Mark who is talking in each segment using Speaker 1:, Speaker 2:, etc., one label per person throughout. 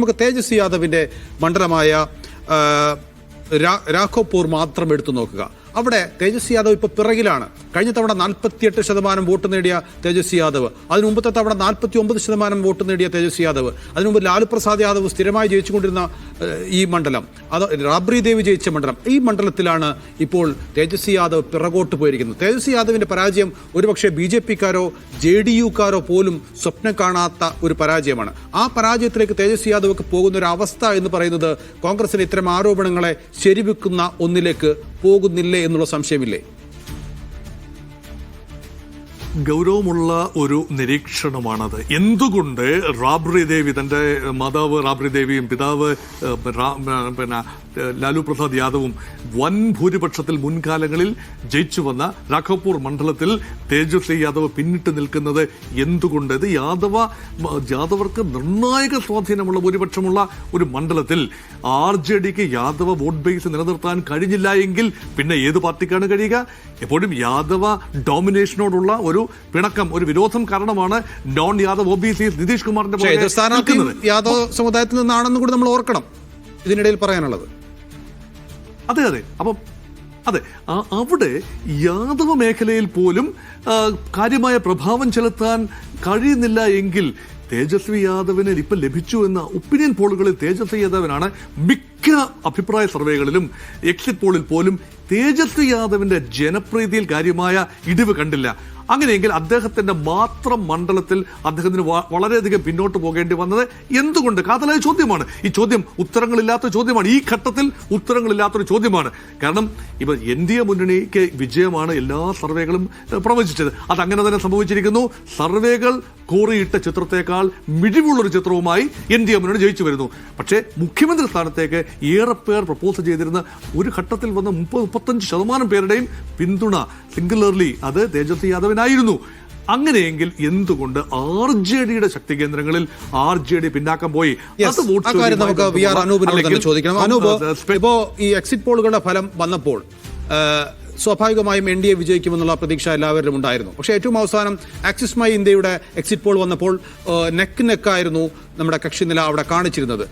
Speaker 1: നമുക്ക് തേജസ്വി യാദവിന്റെ മണ്ഡലമായ രാഘോപൂർ മാത്രം എടുത്തു നോക്കുക. അവിടെ തേജസ്വി യാദവ് ഇപ്പോൾ പിറകിലാണ്. കഴിഞ്ഞ തവണ നാൽപ്പത്തിയെട്ട് ശതമാനം വോട്ട് നേടിയ തേജസ്വി യാദവ്. അതിനു മുമ്പത്തെ തവണ നാൽപ്പത്തി ഒമ്പത് ശതമാനം വോട്ട് നേടിയ തേജസ്വി യാദവ്. അതിനു മുമ്പ് ലാലു പ്രസാദ് യാദവ് സ്ഥിരമായി ജയിച്ചുകൊണ്ടിരുന്ന ഈ മണ്ഡലം അത് റാബ്രി ദേവി ജയിച്ച മണ്ഡലം. ഈ മണ്ഡലത്തിലാണ് ഇപ്പോൾ തേജസ്വി യാദവ് പിറകോട്ട് പോയിരിക്കുന്നത്. തേജസ്വി യാദവിന്റെ പരാജയം ഒരുപക്ഷെ ബി ജെ പിക്കാരോ ജെ ഡി യുക്കാരോ പോലും സ്വപ്നം കാണാത്ത ഒരു പരാജയമാണ്. ആ പരാജയത്തിലേക്ക് തേജസ്വി യാദവ് പോകുന്ന ഒരു അവസ്ഥ എന്ന് പറയുന്നത് കോൺഗ്രസിന് ഇത്തരം ആരോപണങ്ങളെ ശരിവെക്കുന്ന ഒന്നിലേക്ക് പോകുന്നില്ലേ എന്നുള്ള സംശയമില്ലേ?
Speaker 2: ഗൗരവമുള്ള ഒരു നിരീക്ഷണമാണത്. എന്തുകൊണ്ട് റാബ്രി ദേവി തന്റെ മാതാവ് റാബ്രി ദേവിയും പിതാവ് പിന്നെ ലാലു പ്രസാദ് യാദവും വൻ ഭൂരിപക്ഷത്തിൽ മുൻകാലങ്ങളിൽ ജയിച്ചു വന്ന രാഘവപൂർ മണ്ഡലത്തിൽ തേജസ്വി യാദവ് പിന്നിട്ട് നിൽക്കുന്നത് എന്തുകൊണ്ട് ഇത് യാദവ യാദവർക്ക് നിർണായക സ്വാധീനമുള്ള ഭൂരിപക്ഷമുള്ള ഒരു മണ്ഡലത്തിൽ ആർ ജെ ഡിക്ക് യാദവ വോട്ട് ബേസ് നിലനിർത്താൻ കഴിഞ്ഞില്ല എങ്കിൽ പിന്നെ ഏത് പാർട്ടിക്കാണ് കഴിയുക? എപ്പോഴും യാദവ ഡോമിനേഷനോടുള്ള ഒരു പിണക്കം ഒരു വിരോധം കാരണമാണ് non Yadav O B C Nitish കുമാറിന്റെ.
Speaker 1: യാദവ് സമുദായത്തിൽ നിന്നാണെന്ന് കൂടി നമ്മൾ ഓർക്കണം. ഇതിനിടയിൽ പറയാനുള്ളത്.
Speaker 2: അതെ അതെ. അപ്പം അതെ അവിടെ യാദവ മേഖലയിൽ പോലും കാര്യമായ പ്രഭാവം ചെലുത്താൻ കഴിയുന്നില്ല എങ്കിൽ തേജസ്വി യാദവിന് ഇപ്പം ലഭിച്ചു എന്ന ഒപ്പീനിയൻ പോളുകളിൽ തേജസ്വി യാദവനാണ് മിക്ക അഭിപ്രായ സർവേകളിലും എക്സിറ്റ് പോളിൽ പോലും തേജസ്വി യാദവിന്റെ ജനപ്രീതിയിൽ കാര്യമായ ഇടിവ് കണ്ടില്ല. അങ്ങനെയെങ്കിൽ അദ്ദേഹത്തിന്റെ മാത്രം മണ്ഡലത്തിൽ അദ്ദേഹത്തിന് വളരെയധികം പിന്നോട്ട് പോകേണ്ടി വന്നത് എന്തുകൊണ്ട്? കാതലായ ചോദ്യമാണ്. ഈ ചോദ്യം ഉത്തരങ്ങളില്ലാത്ത ചോദ്യമാണ്. ഈ ഘട്ടത്തിൽ ഉത്തരങ്ങളില്ലാത്തൊരു ചോദ്യമാണ്. കാരണം ഇപ്പൊ എൻ ഡി എ മുന്നണിക്ക് വിജയമാണ് എല്ലാ സർവേകളും പ്രവചിച്ചത്. അത് അങ്ങനെ തന്നെ സംഭവിച്ചിരിക്കുന്നു. സർവേകൾ കോറിയിട്ട ചിത്രത്തേക്കാൾ മിഴിവുള്ളൊരു ചിത്രവുമായി എൻ ഡി എ മുന്നണി ജയിച്ചു വരുന്നു. പക്ഷേ മുഖ്യമന്ത്രി സ്ഥാനത്തേക്ക് ഏറെ പേർ പ്രപ്പോസ് ചെയ്തിരുന്ന ഒരു ഘട്ടത്തിൽ വന്ന മുപ്പത് മുപ്പത്തഞ്ച് ശതമാനം പേരുടെയും പിന്തുണ സിംഗുലർലി അത് തേജസ്വി യാദവിനായിരുന്നു. അങ്ങനെയെങ്കിൽ എന്തുകൊണ്ട് ആർ ജെ ഡിയുടെ ശക്തി കേന്ദ്രങ്ങളിൽ ആർ ജെ ഡി പിന്നാക്കം പോയി?
Speaker 1: അത് നമുക്ക് വി ആർ അനൂപിനോട് തന്നെ ചോദിക്കണം. അനൂപ് ഇപ്പോ ഈ എക്സിറ്റ് പോളുകളുടെ ഫലം വന്നപ്പോൾ സ്വാഭാവികമായും എൻ ഡി എ വിജയിക്കുമെന്നുള്ള പ്രതീക്ഷ എല്ലാവരിലും ഉണ്ടായിരുന്നു. പക്ഷേ ഏറ്റവും അവസാനം ആക്സിസ് മൈ ഇന്ത്യയുടെ എക്സിറ്റ് പോൾ വന്നപ്പോൾ നെക്ക് നെക്കായിരുന്നു നമ്മുടെ കക്ഷി നില അവിടെ കാണിച്ചിരുന്നത്.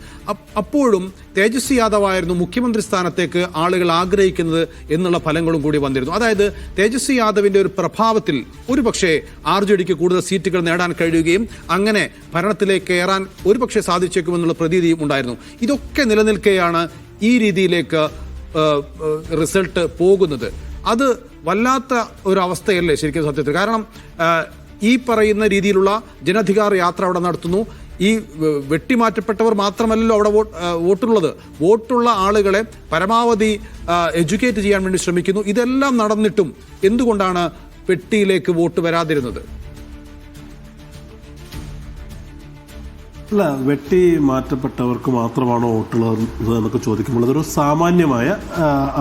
Speaker 1: അപ്പോഴും തേജസ്വി യാദവ് ആയിരുന്നു മുഖ്യമന്ത്രി സ്ഥാനത്തേക്ക് ആളുകൾ ആഗ്രഹിക്കുന്നത് എന്നുള്ള ഫലങ്ങളും കൂടി വന്നിരുന്നു. അതായത് തേജസ്വി യാദവിന്റെ ഒരു പ്രഭാവത്തിൽ ഒരുപക്ഷെ ആർ ജെ ഡിക്ക് കൂടുതൽ സീറ്റുകൾ നേടാൻ കഴിയുകയും അങ്ങനെ ഭരണത്തിലേക്ക് കയറാൻ ഒരുപക്ഷെ സാധിച്ചേക്കുമെന്നുള്ള പ്രതീതിയും ഉണ്ടായിരുന്നു. ഇതൊക്കെ നിലനിൽക്കെയാണ് ഈ രീതിയിലേക്ക് റിസൾട്ട് പോകുന്നത്. അത് വല്ലാത്ത ഒരു അവസ്ഥയല്ലേ ശരിക്കും സത്യത്തിൽ. കാരണം ഈ പറയുന്ന രീതിയിലുള്ള ജനാധികാര യാത്ര അവിടെ നടത്തുന്നു. ഈ വെട്ടിമാറ്റപ്പെട്ടവർ മാത്രമല്ലല്ലോ അവിടെ വോട്ട് വോട്ടുള്ളത്. വോട്ടുള്ള ആളുകളെ പരമാവധി എഡ്യൂക്കേറ്റ് ചെയ്യാൻ വേണ്ടി ശ്രമിക്കുന്നു. ഇതെല്ലാം നടന്നിട്ടും എന്തുകൊണ്ടാണ് പെട്ടിയിലേക്ക് വോട്ട് വരാതിരുന്നത്?
Speaker 3: അല്ല വെട്ടി മാറ്റപ്പെട്ടവർക്ക് മാത്രമാണോ വോട്ടുള്ളത് എന്നൊക്കെ ചോദിക്കുമ്പോൾ അതൊരു സാമാന്യമായ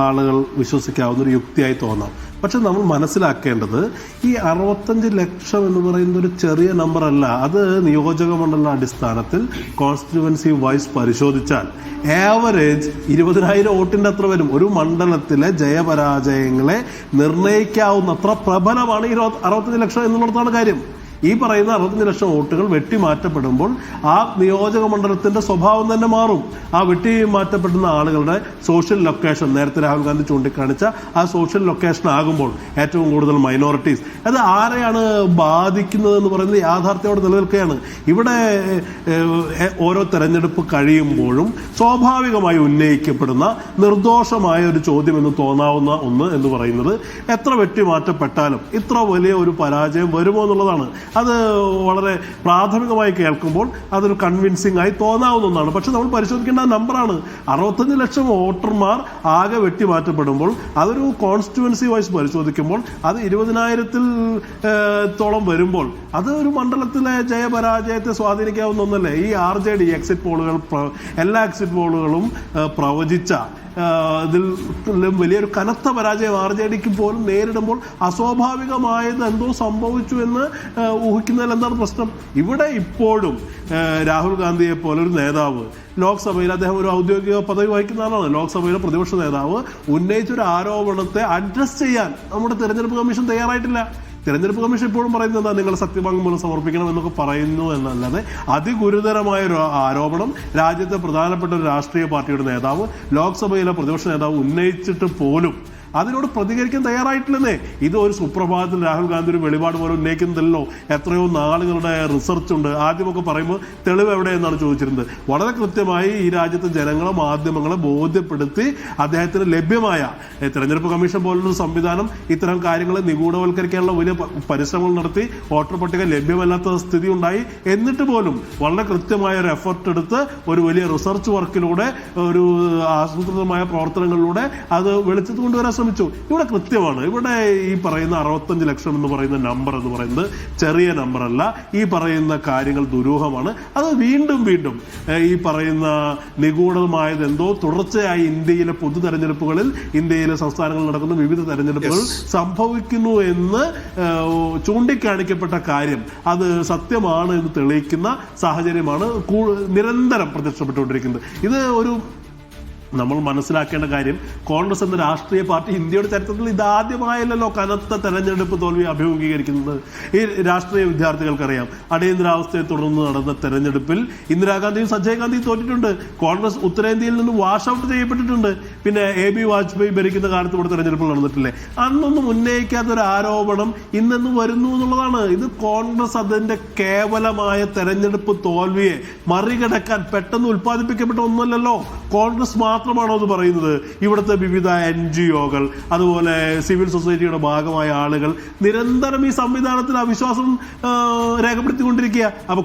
Speaker 3: ആളുകൾ വിശ്വസിക്കാവുന്ന ഒരു യുക്തിയായി തോന്നാം. പക്ഷെ നമ്മൾ മനസ്സിലാക്കേണ്ടത് ഈ അറുപത്തഞ്ച് ലക്ഷം എന്ന് പറയുന്ന ഒരു ചെറിയ നമ്പർ അല്ല. അത് നിയോജക മണ്ഡല അടിസ്ഥാനത്തിൽ കോൺസ്റ്റിറ്റുവൻസി വൈസ് പരിശോധിച്ചാൽ ആവറേജ് ഇരുപതിനായിരം വോട്ടിന്റെ അത്ര വരും. ഒരു മണ്ഡലത്തിലെ ജയപരാജയങ്ങളെ നിർണയിക്കാവുന്നത്ര പ്രബലമാണ് ഈ അറുപത്തഞ്ച് ലക്ഷം എന്നുള്ളതാണ് കാര്യം. ഈ പറയുന്ന അറുപത്തഞ്ച് ലക്ഷം വോട്ടുകൾ വെട്ടിമാറ്റപ്പെടുമ്പോൾ ആ നിയോജക മണ്ഡലത്തിന്റെ സ്വഭാവം തന്നെ മാറും. ആ വെട്ടി മാറ്റപ്പെടുന്ന ആളുകളുടെ സോഷ്യൽ ലൊക്കേഷൻ നേരത്തെ രാഹുൽ ഗാന്ധി ചൂണ്ടിക്കാണിച്ച ആ സോഷ്യൽ ലൊക്കേഷൻ ആകുമ്പോൾ ഏറ്റവും കൂടുതൽ മൈനോറിറ്റീസ് അത് ആരെയാണ് ബാധിക്കുന്നത് എന്ന് പറയുന്നത് യാഥാർത്ഥ്യത്തോടെ നിലനിൽക്കുകയാണ്. ഇവിടെ ഓരോ തെരഞ്ഞെടുപ്പ് കഴിയുമ്പോഴും സ്വാഭാവികമായി ഉന്നയിക്കപ്പെടുന്ന നിർദോഷമായ ഒരു ചോദ്യം എന്ന് തോന്നാവുന്ന ഒന്ന് എന്ന് പറയുന്നത് എത്ര വെട്ടി മാറ്റപ്പെട്ടാലും ഇത്ര വലിയ ഒരു പരാജയം വരുമോ എന്നുള്ളതാണ്. അത് വളരെ പ്രാഥമികമായി കേൾക്കുമ്പോൾ അതൊരു കൺവിൻസിംഗ് ആയി തോന്നാവുന്ന ഒന്നാണ്. പക്ഷെ നമ്മൾ പരിശോധിക്കേണ്ട നമ്പറാണ്. അറുപത്തഞ്ച് ലക്ഷം വോട്ടർമാർ ആകെ വെട്ടി മാറ്റപ്പെടുമ്പോൾ അതൊരു കോൺസ്റ്റിറ്റുവൻസി വൈസ് പരിശോധിക്കുമ്പോൾ അത് ഇരുപതിനായിരത്തിൽ തോളം വരുമ്പോൾ അത് ഒരു മണ്ഡലത്തിലെ ജയപരാജയത്തെ സ്വാധീനിക്കാവുന്ന ഒന്നല്ലേ? ഈ ആർ ജെ ഡി എക്സിറ്റ് പോളുകൾ എല്ലാ എക്സിറ്റ് പോളുകളും പ്രവചിച്ച ഇതിൽ വലിയൊരു കനത്ത പരാജയം ആർ ജെ ഡിക്ക് പോലും നേരിടുമ്പോൾ അസ്വാഭാവികമായത് എന്തോ സംഭവിച്ചു എന്ന് ഊഹിക്കുന്നതിൽ എന്താണ് പ്രശ്നം? ഇവിടെ ഇപ്പോഴും രാഹുൽ ഗാന്ധിയെ പോലെ ഒരു നേതാവ് ലോക്സഭയിൽ അദ്ദേഹം ഒരു ഔദ്യോഗിക പദവി വഹിക്കുന്ന ആളാണ്. ലോക്സഭയിലെ പ്രതിപക്ഷ നേതാവ് ഉന്നയിച്ച ഒരു ആരോപണത്തെ അഡ്രസ് ചെയ്യാൻ നമ്മുടെ തെരഞ്ഞെടുപ്പ് കമ്മീഷൻ തയ്യാറായിട്ടില്ല. തെരഞ്ഞെടുപ്പ് കമ്മീഷൻ ഇപ്പോഴും പറയുന്നത് എന്താ? നിങ്ങൾ സത്യവാങ്മൂലം സമർപ്പിക്കണം എന്നൊക്കെ പറയുന്നു എന്നല്ലാതെ അതിഗുരുതരമായ ഒരു ആരോപണം രാജ്യത്തെ പ്രധാനപ്പെട്ട ഒരു രാഷ്ട്രീയ പാർട്ടിയുടെ നേതാവ് ലോക്സഭയിലെ പ്രതിപക്ഷ നേതാവ് ഉന്നയിച്ചിട്ട് പോലും അതിനോട് പ്രതികരിക്കാൻ തയ്യാറായിട്ടില്ലെന്നേ. ഇത് ഒരു സുപ്രഭാതത്തിൽ രാഹുൽ ഗാന്ധി ഒരു വെളിപാട് പോലെ ഉന്നയിക്കുന്നില്ലല്ലോ എത്രയോ നാളുകളുടെ റിസർച്ച് ഉണ്ട്. ആദ്യമൊക്കെ പറയുമ്പോൾ തെളിവ് എവിടെ എന്നാണ് ചോദിച്ചിരുന്നത്. വളരെ കൃത്യമായി ഈ രാജ്യത്തെ ജനങ്ങളെ മാധ്യമങ്ങളെ ബോധ്യപ്പെടുത്തി അദ്ദേഹത്തിന് ലഭ്യമായ തെരഞ്ഞെടുപ്പ് കമ്മീഷൻ പോലുള്ള സംവിധാനം ഇത്തരം കാര്യങ്ങളെ നിഗൂഢവൽക്കരിക്കാനുള്ള വലിയ പരിശ്രമങ്ങൾ നടത്തി വോട്ടർ പട്ടിക ലഭ്യമല്ലാത്ത സ്ഥിതി ഉണ്ടായി. എന്നിട്ട് പോലും വളരെ കൃത്യമായ ഒരു എഫർട്ട് എടുത്ത് ഒരു വലിയ റിസർച്ച് വർക്കിലൂടെ ഒരു ആസൂത്രിതമായ പ്രവർത്തനങ്ങളിലൂടെ അത് വെളിച്ചത്ത് കൊണ്ടുവരാൻ ശ്രമിച്ചു ഇവിടെ കൃത്യമാണ്. ഇവിടെ ഈ പറയുന്ന അറുപത്തഞ്ച് ലക്ഷം എന്ന് പറയുന്ന നമ്പർ എന്ന് പറയുന്നത് ചെറിയ നമ്പർ അല്ല. ഈ പറയുന്ന കാര്യങ്ങൾ ദുരൂഹമാണ്. അത് വീണ്ടും വീണ്ടും ഈ പറയുന്ന നിഗൂഢമായത് എന്തോ തുടർച്ചയായി ഇന്ത്യയിലെ പൊതു തെരഞ്ഞെടുപ്പുകളിൽ ഇന്ത്യയിലെ സംസ്ഥാനങ്ങളിൽ നടക്കുന്ന വിവിധ തെരഞ്ഞെടുപ്പുകൾ സംഭവിക്കുന്നു എന്ന് ചൂണ്ടിക്കാണിക്കപ്പെട്ട കാര്യം. അത് സത്യമാണ് എന്ന് തെളിയിക്കുന്ന സാഹചര്യമാണ്. നിരന്തരം പ്രത്യക്ഷപ്പെട്ടുകൊണ്ടിരിക്കുന്നത്. ഇത് ഒരു നമ്മൾ മനസ്സിലാക്കേണ്ട കാര്യം കോൺഗ്രസ് എന്ന രാഷ്ട്രീയ പാർട്ടി ഇന്ത്യയുടെ ചരിത്രത്തിൽ ഇതാദ്യമായല്ലോ കനത്ത തെരഞ്ഞെടുപ്പ് തോൽവി അഭിമുഖീകരിക്കുന്നത്. ഈ രാഷ്ട്രീയ വിദ്യാർത്ഥികൾക്കറിയാം. അടിയന്തരാവസ്ഥയെ തുടർന്ന് നടന്ന തെരഞ്ഞെടുപ്പിൽ ഇന്ദിരാഗാന്ധിയും സഞ്ജയ് ഗാന്ധിയും തോറ്റിട്ടുണ്ട്. കോൺഗ്രസ് ഉത്തരേന്ത്യയിൽ നിന്ന് വാഷ് ഔട്ട് ചെയ്യപ്പെട്ടിട്ടുണ്ട്. പിന്നെ എ ബി വാജ്പേയി ഭരിക്കുന്ന കാലത്ത് ഇവിടെ തെരഞ്ഞെടുപ്പ് നടന്നിട്ടില്ലേ? അന്നൊന്നും ഉന്നയിക്കാത്ത ഒരു ആരോപണം ഇന്നെന്ന് വരുന്നു എന്നുള്ളതാണ്. ഇത് കോൺഗ്രസ് അതിന്റെ കേവലമായ തെരഞ്ഞെടുപ്പ് തോൽവിയെ മറികടക്കാൻ പെട്ടെന്ന് ഉത്പാദിപ്പിക്കപ്പെട്ട ഒന്നല്ലല്ലോ. കോൺഗ്രസ് മാത്രമാണോ അത് പറയുന്നത്? ഇവിടുത്തെ വിവിധ എൻ ജി ഒകൾ അതുപോലെ സിവിൽ സൊസൈറ്റിയുടെ ഭാഗമായ ആളുകൾ നിരന്തരം ഈ സംവിധാനത്തിൽ അവിശ്വാസം രേഖപ്പെടുത്തിക്കൊണ്ടിരിക്കുക. അപ്പൊ